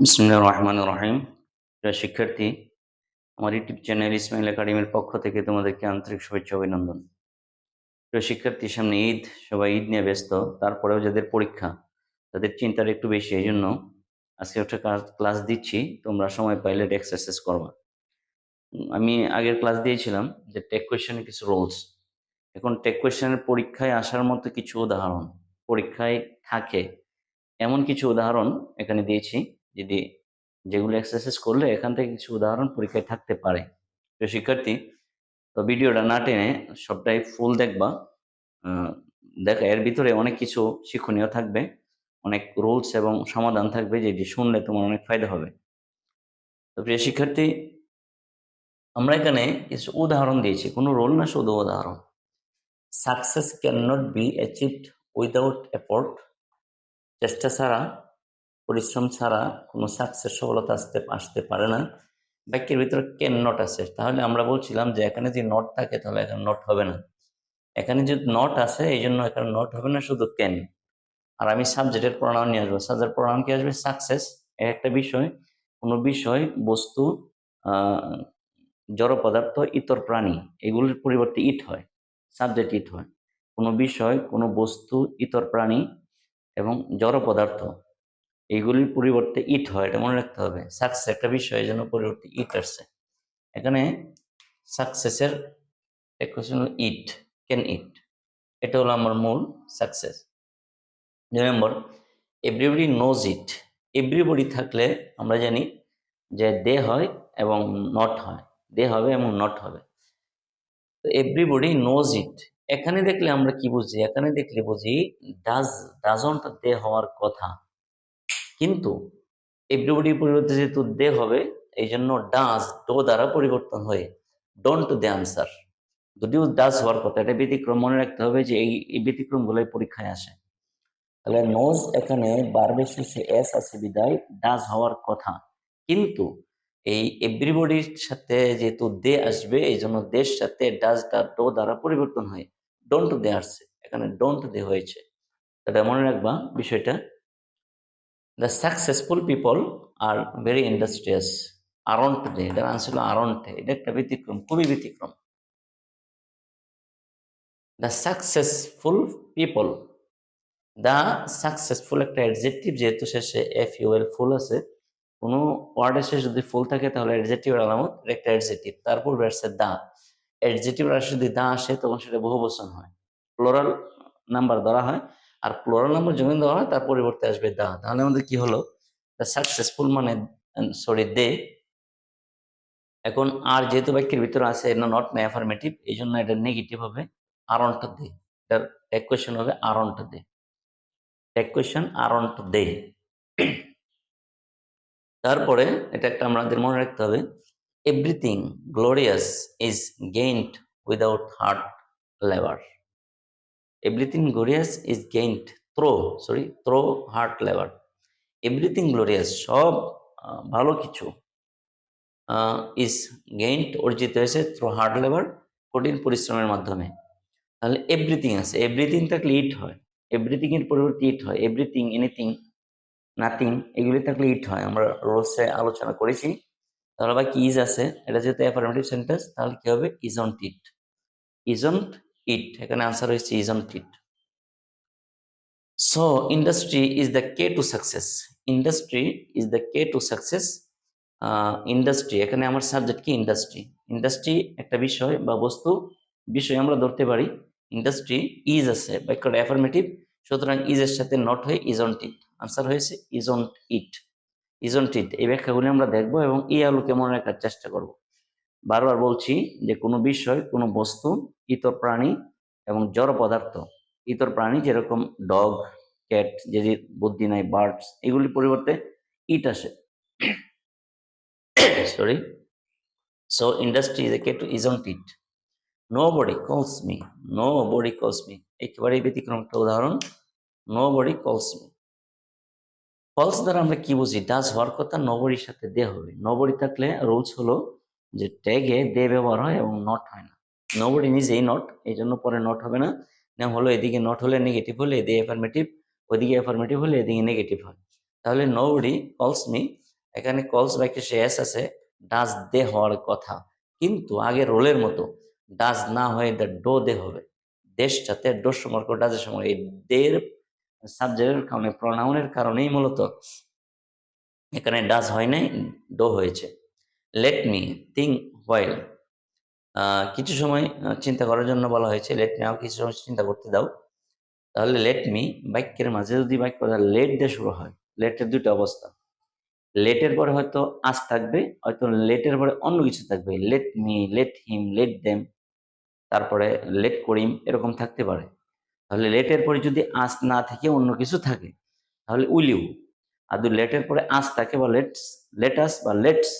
বিসমুল্লাহ রহমান রহিম। প্রিয় শিক্ষার্থী, আমার ইউটিউব চ্যানেল ইসমাইল একাডেমির পক্ষ থেকে তোমাদেরকে আন্তরিক শুভেচ্ছা অভিনন্দন। প্রিয় শিক্ষার্থীর সামনে ঈদ, সবাই ঈদ নিয়ে ব্যস্ত, তারপরেও যাদের পরীক্ষা, তাদের চিন্তাটা একটু বেশি, এই জন্য আজকে একটা ক্লাস দিচ্ছি, তোমরা সময় পাইলে এক্সারসাইজ করবা। আমি আগের ক্লাস দিয়েছিলাম যে টেক কোয়েশ্চেনের কিছু রোলস এখন টেক কোয়েশনের পরীক্ষায় আসার মতো কিছু উদাহরণ, পরীক্ষায় থাকে, এমন কিছু উদাহরণ এখানে দিয়েছি। যদি যেগুলো এক্সারসাইজ করলে এখান থেকে কিছু উদাহরণ পরীক্ষায় থাকতে পারে। তো শিক্ষার্থী, তো ভিডিওটা না টেনে সবটাই ফুল দেখবা। দেখ, এর ভিতরে অনেক কিছু শিক্ষণীয় থাকবে, অনেক রুলস এবং সমাধান থাকবে যেটি শুনলে তোমার অনেক ফায়দা হবে। তো প্রিয় শিক্ষার্থী, আমরা এখানে কিছু উদাহরণ দিয়েছি। কোনো রোল না, শুধু উদাহরণ। Success can not be achieved without effort চেষ্টা ছাড়া পরিশ্রম ছাড়া কোনো সাকসেস সফলতা আসতে আসতে পারে না। বাক্যের ভিতরে ক্যান নট আছে। তাহলে আমরা বলছিলাম যে এখানে যদি নট থাকে তাহলে এখানে নট হবে না। এখানে যদি নট আছে, এই জন্য এখানে নট হবে না, শুধু ক্যান আর আমি সাবজেক্টের প্রণাম নিয়ে আসব। সাবজেক্ট প্রণাম কি আসবে? সাকসেস একটা বিষয়। কোনো বিষয়, বস্তু জড় পদার্থ, ইতর প্রাণী, এগুলির পরিবর্তে ইট হয়। সাবজেক্ট ইট হয়। কোনো বিষয়, কোনো বস্তু, ইতর প্রাণী এবং জড় পদার্থ এইগুলির পরিবর্তে ইট হয়, এটা মনে রাখতে হবে। সাকসেস একটা বিষয় যেন পরিবর্তে ইট আসছে। এখানে সাকসেসের এক কোশ্চেন ইট ক্যান ইট এটা হলো আমার মূল সাকসেস দুই নম্বর এভরিবডি নোজ ইট এভরিবডি থাকলে আমরা জানি যে দে হয় এবং নট হয়। দে হবে এবং নট হবে। তো এভরিবডি নোজ ইট এখানে দেখলে আমরা কি বুঝি? এখানে দেখলে বুঝি ডাজ ডাজন্ট দে হওয়ার কথা? কিন্তু এভরিবডি পরিবর্তে যেহেতু দে হবে এই জন্য ডাজ ডো দ্বারা পরিবর্তন হয়ে ডোন্ট দে আনসার যদিও ডাজ হওয়ার কথা, এটা ব্যতিক্রম, মনে রাখতে হবে যে এই এই ব্যতিক্রমগুলোই পরীক্ষায় আসে। তাহলে নোজ এখানে বারবের শেষে এস আছে বিদায় ডাজ হওয়ার কথা। কিন্তু এই এভরিবডির সাথে যেহেতু দে আসবে এই জন্য দের সাথে ডাজটা ডো দ্বারা পরিবর্তন হয় ডোন্ট দে আসছে। এখানে ডোন্ট দে হয়েছে। এটা মনে রাখবা বিষয়টা the successful people R very industrious aren't they এটার আনসার হলো আরন্ট এটা একটা ব্যতিক্রম, খুবই ব্যতিক্রম. The successful people the successful একটা অ্যাডজেক্টিভ যেহেতু শেষে এফ ইউএল ফুল আছে, কোনো ওয়ার্ডের শেষে যদি ফুল থাকে তাহলে অ্যাডজেক্টিভের আলামত একটা অ্যাডজেক্টিভ তারপর আসছে দা। অ্যাডজেক্টিভের আসে যদি দা আসে তখন সেটা বহু বচন হয়। প্লোরাল নাম্বার ধরা হয়। আর প্লোরাল নাম্বার যখন দেওয়া হয়, তার পরিবর্তে আসবে দা। তাহলে আমাদের কি হলো? সাকসেসফুল মানে সরি দে। এখন আর যেহেতু বাক্যের ভিতরে আছে, এটা নট না অ্যাফার্মেটিভ এই জন্য এটা নেগেটিভ হবে আর আরন্ট দে। এটার এক কোয়েশ্চেন হবে আরন্ট দে। এক কোয়েশ্চেন আরন্ট দে। তারপরে এটা একটা আমাদের মনে রাখতে হবে everything glorious is gained without hard labour everything glorious is gained through sorry through hard labour everything glorious সব ভালো কিছু ইজ গেইনড অর্জিত হয়েছে থ্রো হার্ড লেবার কঠিন পরিশ্রমের মাধ্যমে। তাহলে এভরিথিং আছে এভরিথিং থাকলে ইট হয় এভরিথিং এর পরিবর্তে ইট হয় এভরিথিং এনিথিং নাথিং এগুলি থাকলে ইট হয়। আমরা রোজে আলোচনা করেছি, তাহলে আবার কি ইজ আছে, এটা যেহেতু অ্যাফার্মেটিভ সেন্টেন্স তাহলে কি হবে? ইজন্ট ইট ইজন্ট ইট এখানে আনসার হয়েছে is on it so industry is the key to success industry is the key to success industry এখানে আমার সাবজেক্ট কি? ইন্ডাস্ট্রি ইন্ডাস্ট্রি একটা বিষয় বা বস্তু, বিষয় আমরা ধরতে পারি ইন্ডাস্ট্রি ইজ আছে বাক্যটা অ্যাফার্মেটিভ সুতরাং ইজের সাথে নট হয়ে ইজ অন ইট আনসার হয়েছে is on it isn't it এই ব্যাখ্যাগুলি আমরা দেখব এবং এই আলোকে মনে রাখার চেষ্টা করব। বারবার বলছি যে কোনো বিষয়, কোনো বস্তু, ইতর প্রাণী এবং জড় পদার্থ। ইতর প্রাণী যেরকম ডগ, ক্যাট যে বুদ্ধি নাই, বার্ডস এগুলির পরিবর্তে ইট আসে। Sorry so industry is key to isn't it nobody calls me nobody calls me একেবারেই ব্যতিক্রম একটা উদাহরণ। Nobody calls me falls দ্বারা আমরা কি বুঝি? ডাজ হওয়ার কথা? নবরির সাথে দে হবে নবরি থাকলে রুলস হলো যে ট্যাগে দে ব্যবহার হয় এবং নট হয় না। নবরি নিজেই নট এই জন্য পরে নট হবে না। না হলো, এদিকে নট হলে নেগেটিভ হলে, এদিকে অ্যাফার্মেটিভ ওইদিকে অ্যাফার্মেটিভ হলে, এদিকে নেগেটিভ হয়। তাহলে নবরি কলস মি এখানে কলস বাক্যে সে এস আছে ডাজ দে হওয়ার কথা। কিন্তু আগে রোলের মতো ডাজ না হয়ে দ্য ডো দে হবে। দেশটাতে ডোর সম্পর্ক ডাজের সময়। এই দের সাবজেক্টের কারণে প্রনাউনের কারণেই মূলত এখানে ডাজ হয় নাই ডো হয়েছে। লেট মি থিঙ্ক হোয়াইল কিছু সময় চিন্তা করার জন্য বলা হয়েছে লেট মি কিছু সময় চিন্তা করতে দাও। তাহলে লেট মি বাক্যের মাঝে যদি বাক্য লেট দিয়ে শুরু হয়। লেটের দুটো অবস্থা। লেটের পরে হয়তো আজ থাকবে, হয়তো লেটের পরে অন্য কিছু থাকবে। Let me let him let them তারপরে লেট করিম, এরকম থাকতে পারে। তাহলে লেটের পরে যদি আজ না থেকে, অন্য কিছু থাকে, তাহলে উইলিউ। আর যদি লেটের পরে আজ থাকে বা লেটস লেটাস বা লেটস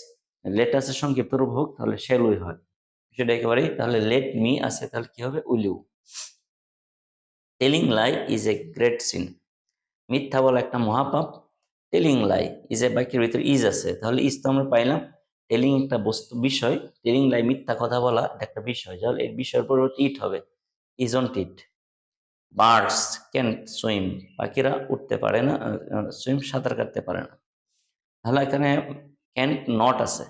লেটাসের সংক্ষিপ্ত রূপ হোক তাহলে শেলুই হয়। সেটা একেবারেই, তাহলে লেট মি আছে, তাহলে কি হবে? Will you telling lie is a great sin মিথ্যা বলা একটা মহাপাপ। টেলিং লাই ইজ এ বাক্যের ভিতরে ইজ আছে। তাহলে ইজ তো আমরা পাইলাম। টেলিং একটা বস্তু, বিষয়। টেলিং লাই মিথ্যা কথা বলা একটা বিষয়। তাহলে এই বিষয়ের পরিবর্তে ইট হবে। Is on it birds can swim পাখিরা উঠতে পারে না সুইম সাঁতার কাটতে পারে না। তাহলে এখানে ক্যান নট আছে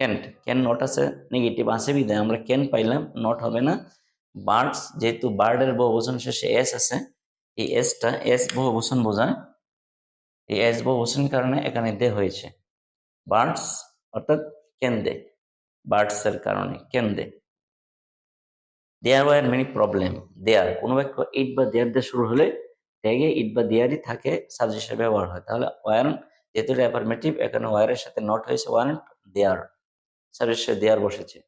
ক্যান্ট ক্যান নট আছে নেগেটিভ আছে বিদায় আমরা ক্যান পাইলাম নট হবে না। বার্ডস যেহেতু বার্ডের বহুবচন শেষে এস আছে, এই এসটা এস বহুবচন বোঝায়। এই এস বহুবচনের কারণে এখানে দে হয়েছে। বার্ডস অর্থাৎ ক্যান দে। বার্ডস এর কারণে can they. There were many problem there কোনো বাক্য ইট বা দেয়ার দিয়ে শুরু হলে ট্যাগে ইট বা দেয়ারই থাকে সাবজেক্ট হিসেবে ব্যবহার হয়। তাহলে ওয়ার যেহেতু এটা অ্যাফার্মেটিভ এখানে ওয়ারের সাথে নট হয়েছে ওয়ারেন্ট দেয়ার হিসেবে দেয়ার বসেছে।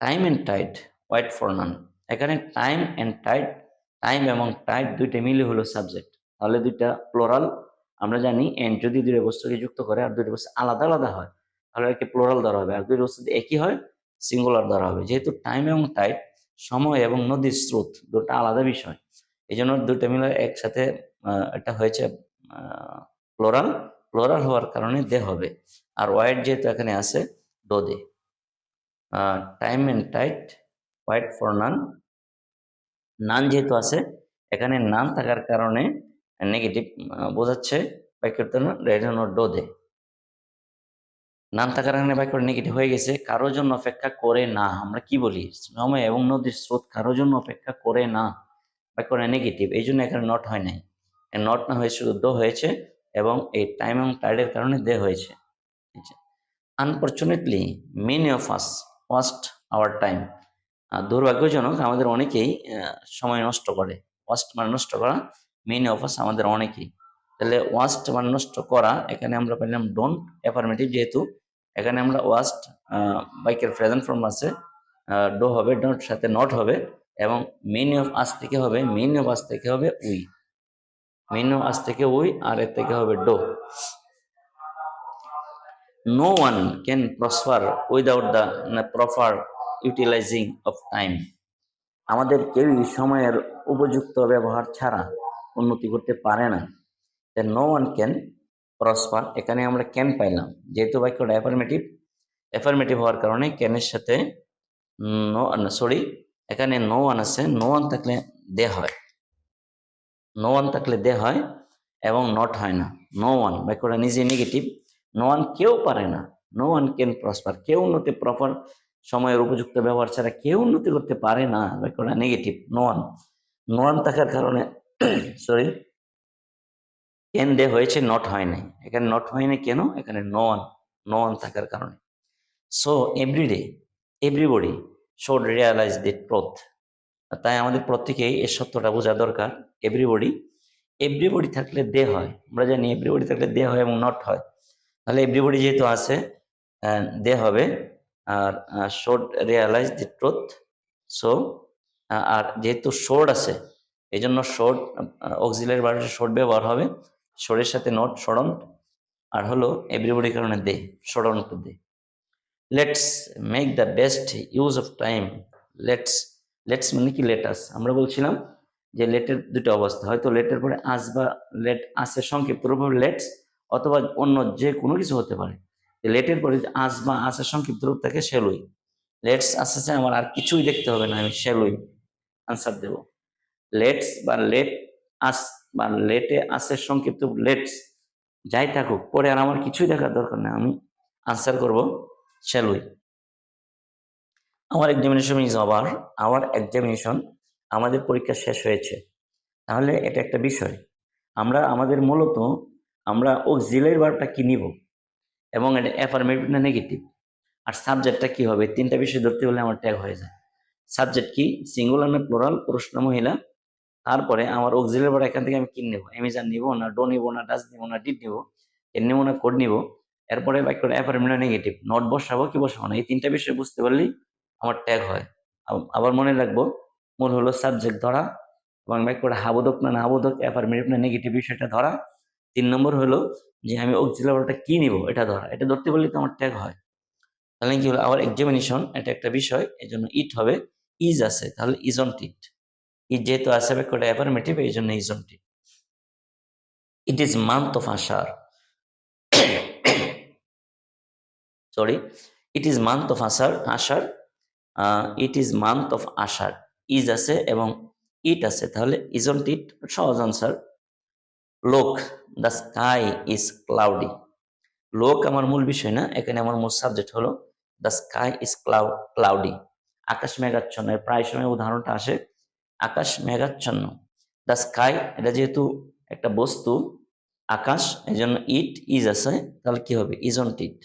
Time and tide wait for none এখানে টাইম অ্যান্ড টাইট টাইম এবং টাইট দুইটা মিলে হলো সাবজেক্ট তাহলে দুইটা প্লোরাল আমরা জানি এন্ড যদি দুইটা বস্তুকে যুক্ত করে আর দুইটা বস্তু আলাদা আলাদা হয়, তাহলে আর প্লোরাল ধরা হবে। আর দুইটা বস্তু একই হয় সিঙ্গুলার ধরা হবে। যেহেতু টাইম এবং টাইট সময় এবং নদীর স্রোত, দুটো আলাদা বিষয়। এই জন্য দুটো মিলে একসাথে এটা হয়েছে প্লোরাল প্লোরাল হওয়ার কারণে দে হবে। আর ওয়াইড যেহেতু এখানে আছে, do they. Time and tide, wait for none. None যেহেতু আছে, এখানে নান থাকার কারণে নেগেটিভ বোঝাচ্ছে বাক্যটা ডো দে নান থাকার কারণে বাক্যটা নেগেটিভ হয়ে গেছে, কারও জন্য অপেক্ষা করে না। আমরা কি বলি? সময় এবং নদীর স্রোত কারোর জন্য অপেক্ষা করে না বাক্যটা নেগেটিভ। এই জন্য এখানে নট হয় নাই। নট না হয়ে শুধু দো হয়েছে এবং এই টাইম এবং টাইডের কারণে দে হয়েছে। Unfortunately many of us waste our time দুর্ভাগ্যজনক আমাদের অনেকেই সময় নষ্ট করে। ওয়াস্ট মানে নষ্ট করা মেনি অফ আস আমাদের অনেকেই। তাহলে ওয়াস্ট মানে নষ্ট করা, এখানে আমরা পেলাম ডোন্ট অ্যাফার্মেটিভ যেহেতু, এখানে আমরা ওয়াস্ট বাইকের প্রেজেন্ট ফর্ম আছে ডো হবে ডোট সাথে নট হবে, এবং মেনি অফ আস থেকে হবে মেনি অফ আস থেকে হবে উই মেনি আজ থেকে উই আর এর থেকে হবে do. No one can prosper without the proper utilizing of time. আমাদের কেউই সময়ের উপযুক্ত ব্যবহার ছাড়া উন্নতি করতে পারে না। নো ওয়ান ক্যান প্রসপার এখানে আমরা ক্যান পাইলাম। যেহেতু বাক্যটা অ্যাফার্মেটিভ অ্যাফার্মেটিভ হওয়ার কারণে ক্যানের সাথে নো সরি এখানে নো ওয়ান আছে নো ওয়ান থাকলে দে হয়। নো ওয়ান থাকলে দে হয় এবং নট হয় না। নো ওয়ান বাক্যটা নিজে নেগেটিভ নো ওয়ান কেউ পারে না। নো ওয়ান ক্যান প্রসপার কেউ উন্নতি প্রপার সময়ের উপযুক্ত ব্যবহার ছাড়া কেউ উন্নতি করতে পারে না বাক্যটা negative no one no one থাকার কারণে সরি ক্যান দে হয়েছে নট হয় নাই। এখানে নট হয় নাই কেন? এখানে নো ওয়ান নো ওয়ান থাকার কারণে। So everyday everybody should realise the truth তাই আমাদের প্রত্যেকেই এই সত্যটা বোঝা দরকার এভরিবডি এভরিবডি থাকলে দে হয়। আমরা জানি এভরিবডি থাকলে দে হয় এবং নট হয়। তাহলে এভরিবডি যেহেতু আছে দে হবে। আর should realise the truth so আর যেহেতু শোড আছে এই জন্য শোড অক্সিলারি বার্ডে শোড ব্যবহার হবে। শোরের সাথে নট সড়ন্ত আর হলো এভরিবডি কারণে they সড়ন্ত they let's make the best use of time let's let's মানে কি লেটাস আমরা বলছিলাম যে লেটের দুটো অবস্থা। হয়তো লেটের পরে আস বা লেট আসে সংক্ষিপ্ত রূপ লেটস অথবা অন্য যে কোনো কিছু হতে পারে। লেটের পরে আস বা আসের সংক্ষিপ্ত রূপ থাকে শেলুই লেটস আসছে আমার আর কিছুই দেখতে হবে না, আমি শেলুই আনসার দেব। লেটস বা লেট আস বা লেটে আসের সংক্ষিপ্ত লেটস যাই থাকুক, পরে আর আমার কিছুই দেখার দরকার নেই, আমি আনসার করব শ্যালুই আমার এক্সামিনেশন ইজ ওভার আমার এক্সামিনেশন আমাদের পরীক্ষা শেষ হয়েছে। তাহলে এটা একটা বিষয়। আমরা, আমাদের মূলত আমরা অক্সিলারি ভার্বটা কি নিব? এবং এটা অ্যাফার্মেটিভ না নেগেটিভ আর সাবজেক্টটা কি হবে? তিনটা বিষয় ধরতে হলে আমার ট্যাগ হয়ে যায়। সাবজেক্ট কি? সিঙ্গুলার না প্লোরাল পুরুষ না মহিলা। তারপরে আমার অক্সিলারি ভার্ব এখান থেকে আমি কি নেব? এমিজান নিব না ডো নিব না ডাস নিব না ডিড নিব, এর নিব না কোড নিব। এরপরে বাক্যটা অ্যাফার্মেটিভ নেগেটিভ নট বসাবো কি বসাবো না? এই তিনটা বিষয় বুঝতে পারলেই আমার ট্যাগ হয়। আবার মনে রাখব, মূল হলো সাবজেক্ট ধরা এবং বাক্যটা হাবোধক না না হাবোধক অ্যাফার্মেটিভ না নেগেটিভ বিষয়টা ধরা। তিন নম্বর হলো যে আমি অক্সিলারিটা কী নিব, এটা ধরা। এটা ধরতে পারলে তো আমার ট্যাগ হয়। তাহলে কি হলো? আমার এক্সামিনেশন এটা একটা বিষয় এই জন্য ইট হবে। ইজ আছে, তাহলে ইজন্ট ইট ইট যেহেতু আছে বাক্যটা অ্যাফার্মেটিভ এই জন্য isn't it it is month of Asharh. Sorry it is month of Asharh Asharh it is month of Asharh. Is আছে এবং ইট আছে। তাহলে ইজন্ট ইট সহজ আনসার লোক দ্য স্কাই ইজ ক্লাউডি লোক আমার মূল বিষয় না, এখানে আমার মূল সাবজেক্ট হলো the sky is cloud cloudy আকাশ মেঘাচ্ছন্ন প্রায় সময় উদাহরণটা আসে, আকাশ মেঘাচ্ছন্ন। দ্য স্কাই এটা যেহেতু একটা বস্তু, আকাশ এই জন্য ইট ইজ আছে, তাহলে কি হবে? Isn't it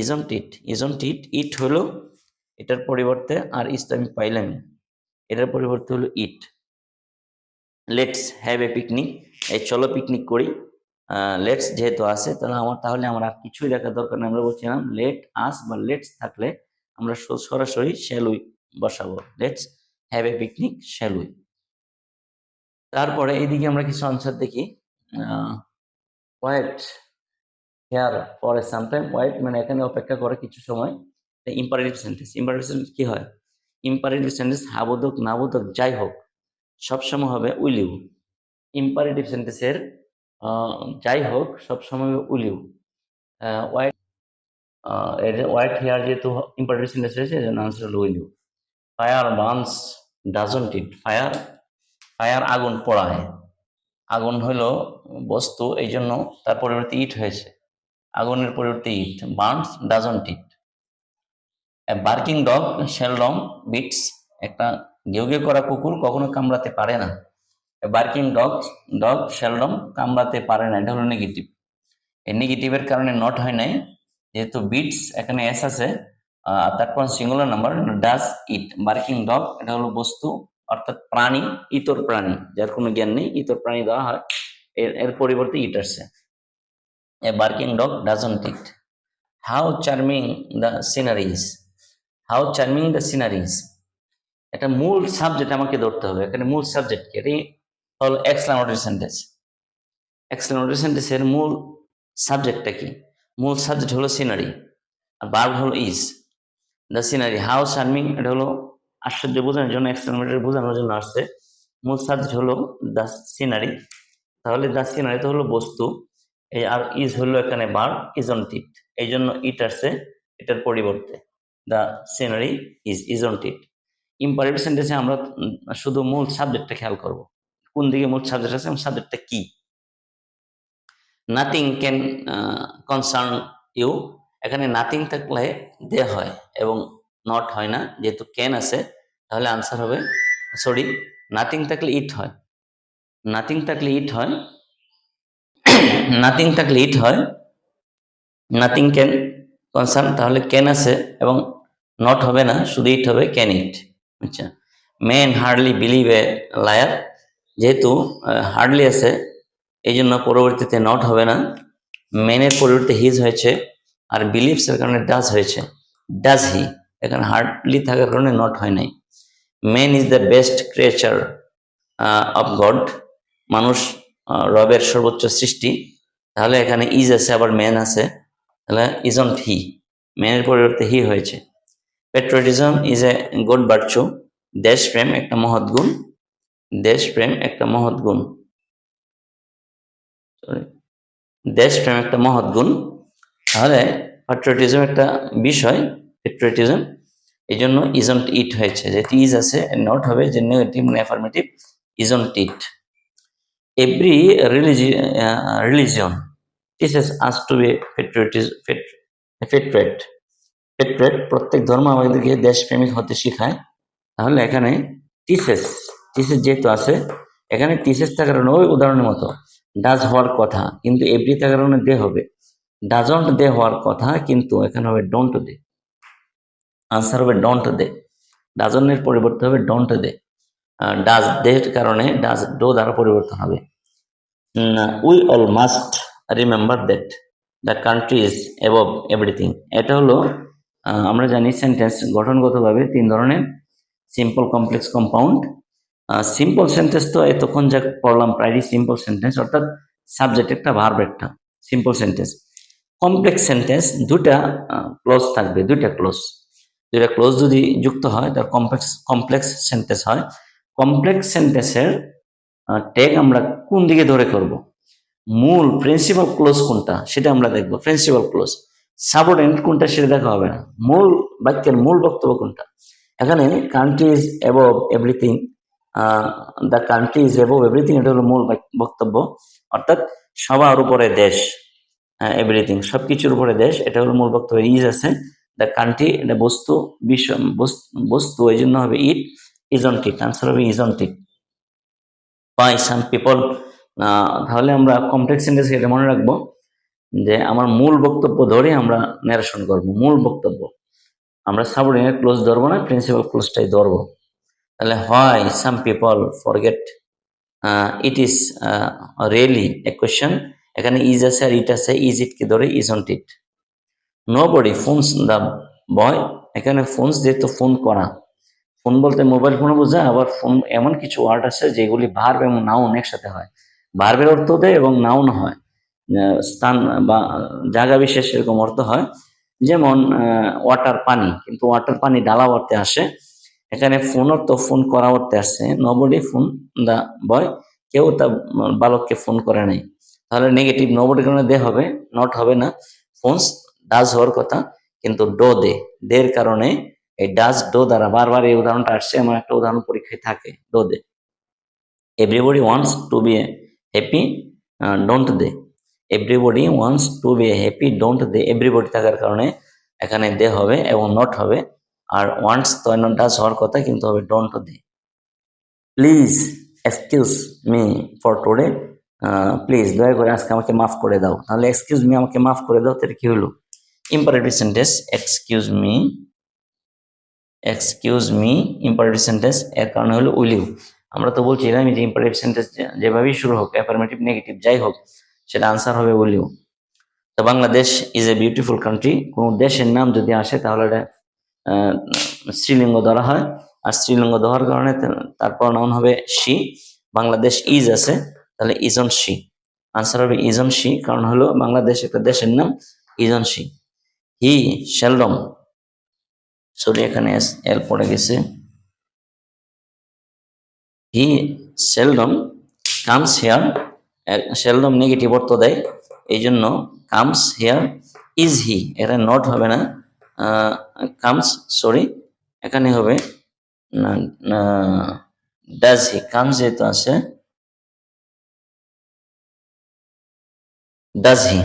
isn't it isn't it it হলো এটার পরিবর্তে আর ইস্ট আমি পাইলাম এটার পরিবর্তে হলো it. Let's have a picnic এই চলো পিকনিক করি। লেটস যেহেতু আছে, তাহলে আমার তাহলে আমার আর কিছুই দেখার দরকার নেই। আমরা বলছিলাম লেট আস বা লেটস থাকলে আমরা সরাসরি শ্যালুই বসাবো। Let's have a picnic shall we তারপরে এইদিকে আমরা কিছু আনসার দেখি। Wait here for sometime wait মানে এখানে অপেক্ষা করে কিছু সময়। ইম্পারেটিভ সেন্টেন্স ইম্পারেটিভ সেন্টেন্স কি হয়? ইম্পারেটিভ সেন্টেন্স হাবোধক নাবোধক যাই হোক সবসময় হবে উইলিউ। ইম্পারেটিভ সেন্টেন্সের যাই হোক সবসময় will you. Wait wait here যেহেতু ইম্পারেটিভ সেন্টেন্স রয়েছে আনসার হলো will you. Fire burns doesn't it fire fire আগুন পড়ায়। আগুন হলো বস্তু, এই জন্য তার পরিবর্তে ইট হয়েছে। আগুনের পরিবর্তে it burns doesn't it barking dog seldom bites একটা ঘেউ ঘেউ করা কুকুর কখনো কামড়াতে পারে না। বার্কিং ডগ ডগ শেলডম কামড়াতে পারে না। এটা হলো নেগেটিভ এই নেগেটিভের কারণে নট হয় নাই। যেহেতু বিটস এখানে এস আছে তারপর singular number does it barking dog এটা হলো বস্তু, অর্থাৎ প্রাণী, ইতর প্রাণী। যার কোনো জ্ঞান নেই, ইতর প্রাণী দেওয়া হয়। এর এর পরিবর্তে ইট আসছে a barking dog doesn't it how charming the sceneries how charming the sceneries এটা মূল সাবজেক্ট আমাকে ধরতে হবে। এখানে মূল সাবজেক্ট কি? এটি হলো এক্সক্লামেটরি সেন্টেন্স এক্সক্লামেটরি সেন্টেন্সের মূল সাবজেক্টটা কি? মূল সাবজেক্ট হলো সিনারি আর বার্ব হলো is the scenery how charming এটা হলো আশ্চর্য বোঝানোর জন্য এক্সক্লামেটরি বোঝানোর জন্য আসছে। মূল সাবজেক্ট হলো দ্য সিনারি তাহলে দ্য সিনারি তো হলো বস্তু। এই আর ইজ হলো এখানে বার ইজন ইট এই জন্য ইট আসছে, এটার পরিবর্তে। The scenery is is isn't it imperative সেন্টেন্সে আমরা শুধু মূল সাবজেক্টটা খেয়াল করব। কোন দিকে মূল সাবজেক্ট আছে এবং সাবজেক্টটা কি? নাথিং ক্যান কনসার্ন ইউ এখানে নাথিং থাকলে দে হয় এবং নট হয় না। যেহেতু ক্যান আছে, তাহলে আনসার হবে সরি নাথিং থাকলে ইট হয়। নাথিং থাকলে ইট হয় নাথিং থাকলে ইট হয়। নাথিং ক্যান কনসার্ন তাহলে ক্যান আছে এবং নট হবে না, শুধু ইট হবে ক্যান ইট আচ্ছা। Men hardly believe a liar যেহেতু হার্ডলি আছে এই জন্য পরবর্তীতে নট হবে না। মেনের পরিবর্তে হিজ হয়েছে, আর বিলিভস এর কারণে ডাজ হয়েছে। ডাজ হি এখানে হার্ডলি থাকার কারণে নট হয় নাই। Men is the best creature of God মানুষ রবের সর্বোচ্চ সৃষ্টি। তাহলে এখানে ইজ আছে, আবার ম্যান আছে। তাহলে ইজন্ট হি ম্যানের পরিবর্তে হি হয়েছে। পেট্রোটিজম ইজ এ গুড বার্চু দেশপ্রেম একটা মহৎ গুণ দেশপ্রেম একটা মহৎ গুণ Sorry. দেশপ্রেম একটা মহৎ গুণ তাহলে পেট্রোটিজম একটা বিষয় পেট্রোটিজম এই জন্য ইজন্ট ইট হয়েছে। যেহেতু ইজ আছে নট হবে যে নেগেটিভ মানে affirmative isn't it every religion religion teaches us to be patriotic patriot patriot প্রত্যেক ধর্ম আমাদেরকে দেশপ্রেমিক হতে শেখায়। তাহলে এখানে টিসেস টিসেস যেহেতু আছে, এখানে টিসেস থাকার কারণে ওই উদাহরণের মতো ডাজ হওয়ার কথা, কিন্তু এভরি থাকার কারণে দে হবে। ডাজন্ট দে হওয়ার কথা, কিন্তু এখানে হবে ডোন্ট দে আনসার হবে ডোন্ট দে ডাজনের পরিবর্তে হবে ডোন্ট দে ডাজ দের কারণে ডাজ ডো দ্বারা পরিবর্তন হবে। We all must remember that the country is above everything এটা হলো আমরা জানি সেন্টেন্স গঠনগতভাবে তিন ধরনের simple complex compound simple sentence তো এতক্ষণ যা পড়লাম, প্রায়ই সিম্পল সেন্টেন্স অর্থাৎ সাবজেক্ট একটা ভার্ব একটা সিম্পল সেন্টেন্স কমপ্লেক্স সেন্টেন্স দুটা ক্লোজ থাকবে, দুইটা ক্লোজ দুইটা ক্লোজ যদি যুক্ত হয়, তার কমপ্লেক্স কমপ্লেক্স সেন্টেন্স হয়। কমপ্লেক্স সেন্টেন্সের ট্যাগ আমরা কোন দিকে ধরে করব? মূল প্রিন্সিপাল ক্লোজ কোনটা? সেটা আমরা দেখব প্রিন্সিপাল ক্লোজ সাবঅর্ডিনেট কোনটা সেটা দেখা হবে না। মূল বাক্যের মূল বক্তব্য কোনটা? এখানে country is above everything the country is above everything এটা হলো মূল বাক- বক্তব্য। অর্থাৎ সবার উপরে দেশ এভরিথিং সবকিছুর উপরে দেশ, এটা হলো মূল বক্তব্য। ইজ আছে দ্য কান্ট্রি এটা বস্তু, বিশ্ব বস- বস্তু, এই জন্য হবে ইট ইজন্ট ইট আনসার হবে isn't it by some people তাহলে আমরা কমপ্লেক্স সেন্টেন্স এটা মনে রাখব। যে আমার মূল বক্তব্য ধরে আমরা ন্যারেশন করব, মূল বক্তব্য। আমরা সাবঅর্ডিনেট ক্লোজ ধরবো না প্রিন্সিপাল ক্লোজটাই ধরবো। তাহলে হয় some people forget it is really a question এখানে ইজ আছে আর ইট আছে ইজ ইট কে ধরে is isn't it nobody phones the boy এখানে ফোনস যেহেতু ফোন করা। ফোন বলতে মোবাইল ফোনে বোঝায়, আবার ফোন এমন কিছু ওয়ার্ড আছে যেগুলি ভার্ব এবং নাউন একসাথে হয়। ভার্বের অর্থ দেয় এবং নাউন হয়। স্থান বা জায়গা বিশেষ এরকম অর্থ হয়। যেমন ওয়াটার পানি, কিন্তু ওয়াটার পানি ডালা অর্থে আসে। এখানে ফোন অর্থ ফোন করা অর্থে আসছে নবডি ফোন দা বয় কেউ তা বালককে ফোন করে নাই। তাহলে নেগেটিভ নবডি কারণে দে হবে নট হবে না। ফোনস ডাজ হওয়ার কথা, কিন্তু ডো দে। দের কারণে এই ডাজ ডো দ্বারা বারবার এই উদাহরণটা আসছে। আমার একটা উদাহরণ পরীক্ষায় থাকে do they. Everybody wants to be happy don't they. Everybody wants to be happy don't they everybody থাকার কারণে এখানে দে হবে এবং নট হবে। আর ওয়ান্টস তো ডাজ হওয়ার কথা, কিন্তু হবে don't they please excuse me for today please দয়া করে আজকে আমাকে মাফ করে দাও। তাহলে এক্সকিউজ মি আমাকে মাফ করে দাও, তাহলে কি হলো? Imperative sentence excuse me excuse me imperative sentence এর কারণে হলো উইল ইউ আমরা তো বলছিলাম যে ইম্পারেটিভ সেন্টেন্স যেভাবেই শুরু হোক অ্যাফার্মেটিভ নেগেটিভ যাই হোক সেটা আনসার হবে ইউ তো Bangladesh is a beautiful country কোনো দেশের নাম যদি আসে তাহলে এটা আহ, স্ত্রীলিঙ্গ ধরা হয়। আর শ্রীলিঙ্গ ধরার কারণে তারপর নাউন হবে শি বাংলাদেশ ইজ আছে তাহলে ইজন শি আনসার হবে ইজন শি কারণ হলো বাংলাদেশ একটা দেশের নাম ইজন শি হি সেলডম সরি এখানে এল পড়ে গেছে। He seldom comes here seldom negative অর্থ দেয়। এই জন্য কামস হেয়ার ইজ হি এটা নট হবে না। কামস সরি এখানে হবে ডাজ হি কামস যেহেতু আছে ডাজ হি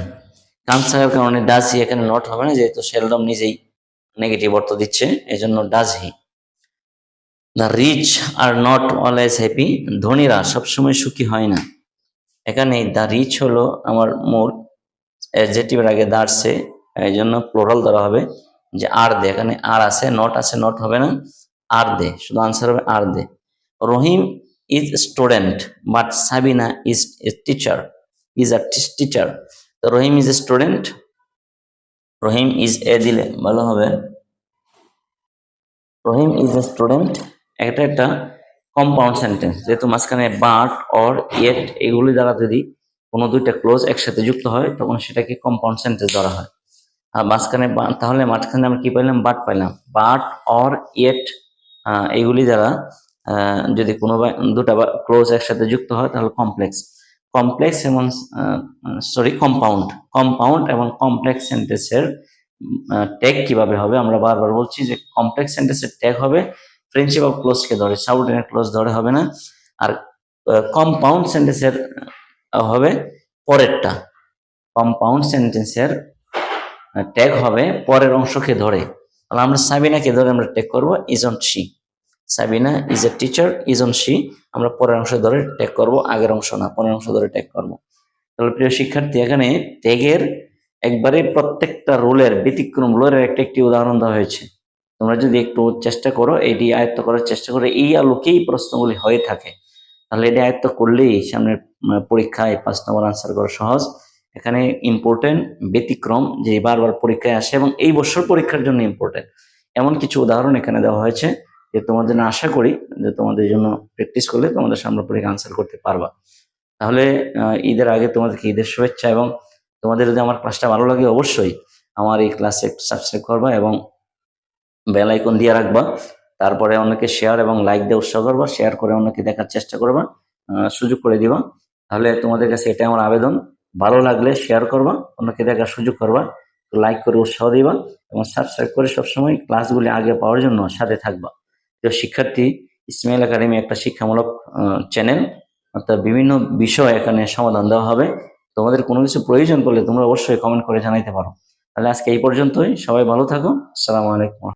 কামস থাকার কারণে ডাজ হি এখানে নট হবে না, যেহেতু সেলডম নিজেই নেগেটিভ অর্থ দিচ্ছে এই জন্য does he the rich are not always happy ধনীরা সবসময় সুখী হয় না। এখানে দ্য রিচ হলো আমার মূল অ্যাডজেক্টিভের আগে দাঁড়ছে এই জন্য প্লোরাল ধরা হবে যে আর দে এখানে আর আছে নট আছে নট হবে না আর দে শুধু আনসার হবে আর they Rahim is student but Sabina is teacher is a teacher তো Rahim is student Rahim is a দিলে, ভালো হবে। রহিম ইজ এ স্টুডেন্ট এটা একটা কম্পাউন্ড সেন্টেন্স যেহেতু মাঝখানে বাট অর ইয়েট এগুলি দ্বারা যদি কোনো দুইটা ক্লোজ একসাথে যুক্ত হয়, তখন সেটাকে কম্পাউন্ড সেন্টেন্স ধরা হয়। আর মাঝখানে তাহলে মাঝখানে আমরা কি পাইলাম? বাট পাইলাম। বাট অর ইয়েট এগুলি দ্বারা যদি কোনো দুটা ক্লোজ একসাথে যুক্ত হয়, তাহলে কমপ্লেক্স কমপ্লেক্স এবং সরি কম্পাউন্ড কম্পাউন্ড এবং কমপ্লেক্স সেন্টেন্সের ট্যাগ কীভাবে হবে? আমরা বারবার বলছি যে কমপ্লেক্স সেন্টেন্সের ট্যাগ হবে প্রিন্সিপাল ক্লোজকে ধরে সাবঅর্ডিনেট ক্লোজ ধরে হবে না। আর কম্পাউন্ড সেন্টেন্সের হবে পরেরটা। কম্পাউন্ড সেন্টেন্সের ট্যাগ হবে পরের অংশকে ধরে। তাহলে আমরা সাবিনাকে ধরে আমরা ট্যাগ করব isn't she Sabina is a teacher isn't she আমরা পরের অংশ ধরে ট্যাগ করব, আগের অংশ না, পরের অংশ ধরে ট্যাগ করব। তাহলে প্রিয় শিক্ষার্থী, এখানে ট্যাগের একবারে প্রত্যেকটা রোলের ব্যতিক্রম রোলের একটা একটি উদাহরণ দেওয়া হয়েছে। তোমরা যদি একটু চেষ্টা করো, এটি আয়ত্ত করার চেষ্টা করো, এই আলোকেই প্রশ্নগুলি হয়ে থাকে। তাহলে এটি আয়ত্ত করলেই সামনের পরীক্ষায় পাঁচ নম্বর আনসার করা সহজ। এখানে ইম্পর্টেন্ট ব্যতিক্রম, যে বারবার পরীক্ষায় আসে এবং এই বছর পরীক্ষার জন্য ইম্পর্টেন্ট এমন কিছু উদাহরণ এখানে দেওয়া হয়েছে যে তোমাদের জন্য আশা করি যে তোমাদের জন্য প্র্যাকটিস করলে তোমাদের সামনে পরীক্ষা আনসার করতে পারবা। তাহলে ঈদের আগে তোমাদেরকে ঈদের শুভেচ্ছা এবং তোমাদের যদি আমার ক্লাসটা ভালো লাগে অবশ্যই আমার এই ক্লাসে সাবস্ক্রাইব করবা এবং বেল আইকন দিয়ে রাখবা। তারপরে অনেকে শেয়ার এবং লাইক দিয়ে উৎসাহ করবা শেয়ার করে অন্যকে দেখার চেষ্টা করবা সুযোগ করে দিবা। তাহলে তোমাদের কাছে এটাই আমার আবেদন। ভালো লাগলে শেয়ার করবা, অন্যকে দেখার সুযোগ করবা লাইক করে উৎসাহ দিবা এবং সাবস্ক্রাইব করে সবসময় ক্লাসগুলি আগে পাওয়ার জন্য সাথে থাকবা। তো শিক্ষার্থী ইসমাইল একাডেমি একটা শিক্ষামূলক চ্যানেল অর্থাৎ বিভিন্ন বিষয় এখানে সমাধান দেওয়া হবে। তোমাদের কোনো কিছু প্রয়োজন পড়লে তোমরা অবশ্যই কমেন্ট করে জানাইতে পারো। তাহলে আজকে এই পর্যন্তই। সবাই ভালো থাকো। আসসালামু আলাইকুম।